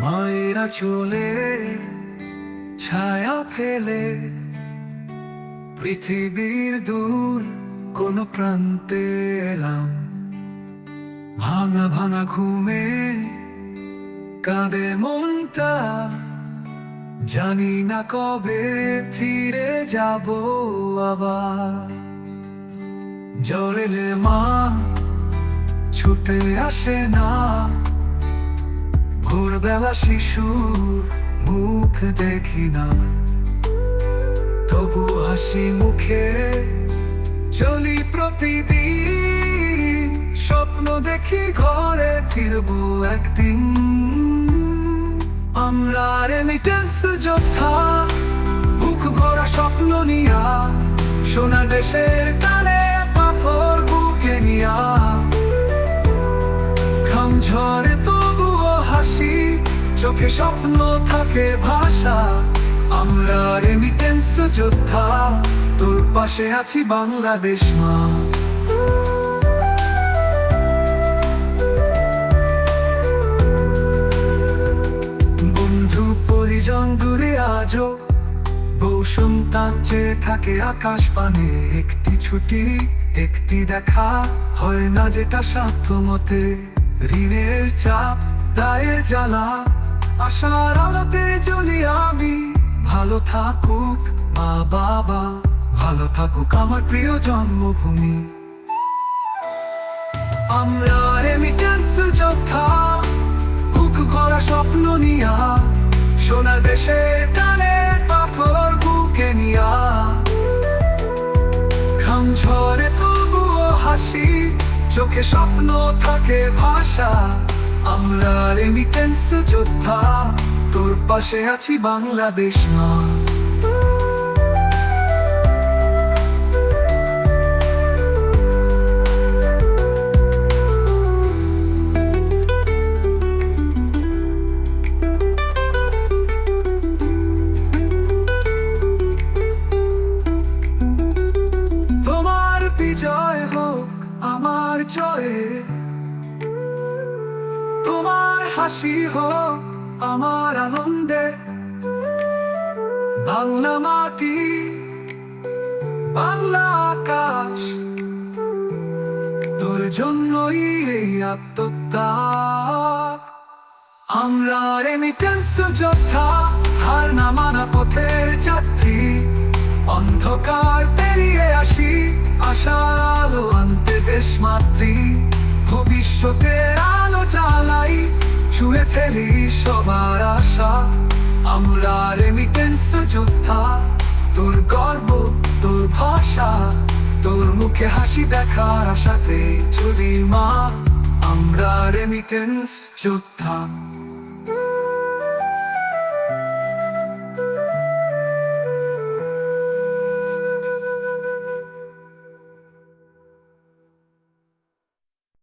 মায়েরা চলে, ছায়া ফেলে। পৃথিবীর দূর কোন প্রান্তে এলাম। ভাঙা ভাঙা ঘুমে কাঁদে মনটা। জানি না কবে ফিরে যাব আবার। জরেলে মা, ছুটে আসে না। ভোরবেলা শিশুর মুখ দেখি না। তবু হাসি মুখে চলি প্রতিদিন। স্বপ্ন দেখি ঘরে ফিরবো একদিন। আমরা রেমিটেন্স যোদ্ধা, বুক ভরা স্বপ্ন নিয়া। সোনা দেশের টানে চোখে স্বপ্ন থাকে ভাষা। আমরা রেমিটেন্স যোদ্ধা। তোর পাশে আছি বাংলাদেশ মা। বন্ধু, পরিজন দূরে আজও বউ সন্তান চেয়ে থাকে আকাশ পানে। একটি ছুটি, একটি দেখা, হয় না যেটা সাধ্য মতে ঋণের চাপ, দায়ের জ্বালা। আশার আলোতে জ্বলি আমি। ভালো থাকুক মা বাবা, ভালো থাকুক আমার প্রিয় জন্মভূমি। আমরা রেমিটেন্স যোদ্ধা, বুক ভরা স্বপ্ন নিয়া, সোনার দেশে টানে পাথর বুকে নিয়া। ঘাম ঝরে তবুও হাসি, চোখে স্বপ্ন থাকে ভাষা। আমরা রেমিটেন্স যোদ্ধা তোর পাশে আছি বাংলাদেশ তোমার বিজয় হোক আমার জয়ে। তোমার হাসি হোক আমার আনন্দে। বাংলা মাটি, বাংলা আকাশ, তোর জন্যই এই আত্মত্যাগ আমরা রেমিটেন্স যোদ্ধা হার না মানা পথের যাত্রী। অন্ধকার পেরিয়ে আসি, আশার আলো আনতে দেশ মাতৃ। ভবিষ্যতের ছুঁয়ে ফেলি সবার আশা। আমরা রেমিটেন্স যোদ্ধা। তোর গর্ব, তোর ভাষা, তোর মুখে হাসি দেখার আশাতে চলি মা। আমরা রেমিটেন্স যোদ্ধা।